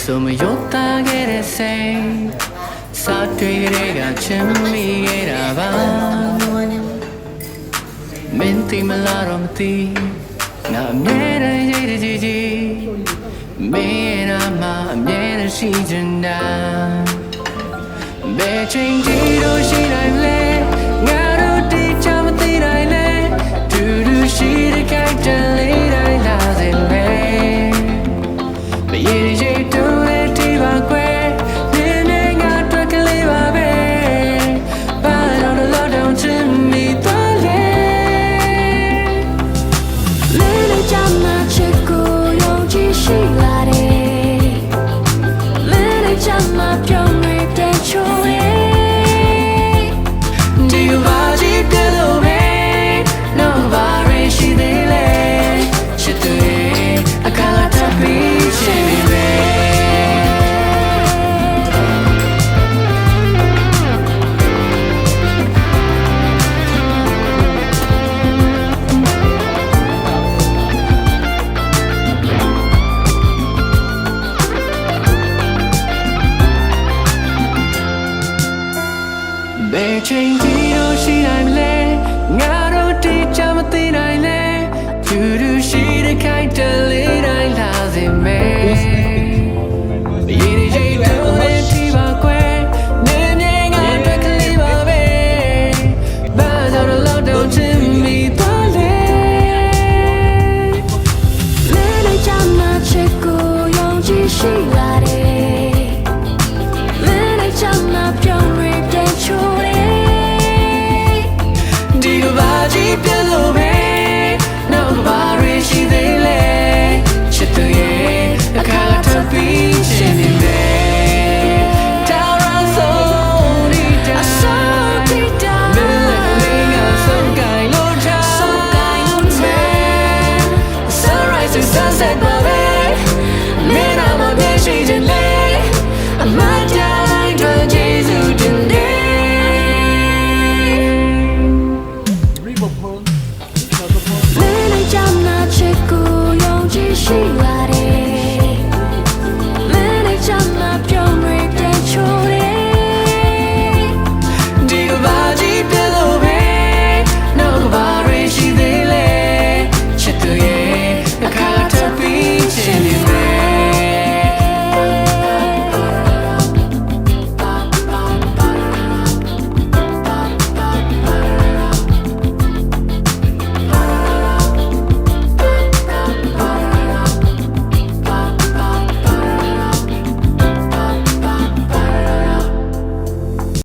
ဆိုမယုတ်သားခဲ့တဲ့စိတ်စာတွေ့ကြတဲ့ကချင်မိခဲ့တာပါမင်းတိမလာတော့မသိငါအမြဲတမ်းရိတ်တကြီးကြီးမင်းရာမအမြဲတမ်းရှိချင်တာဘယ်ချိန်ဒီလိုရှိတိုင်းလဲ ချိန်ဒီလိုရှိနိုင်မလဲငါတို့တိကျမသိနိုင် ကြီးပြလို့ပဲနောက်ကဘာရီရှိသေးလဲချစ်သူရဲ့အခါထပ်ပြီးရှင်နေတယ် Sunset, baby. Midnight.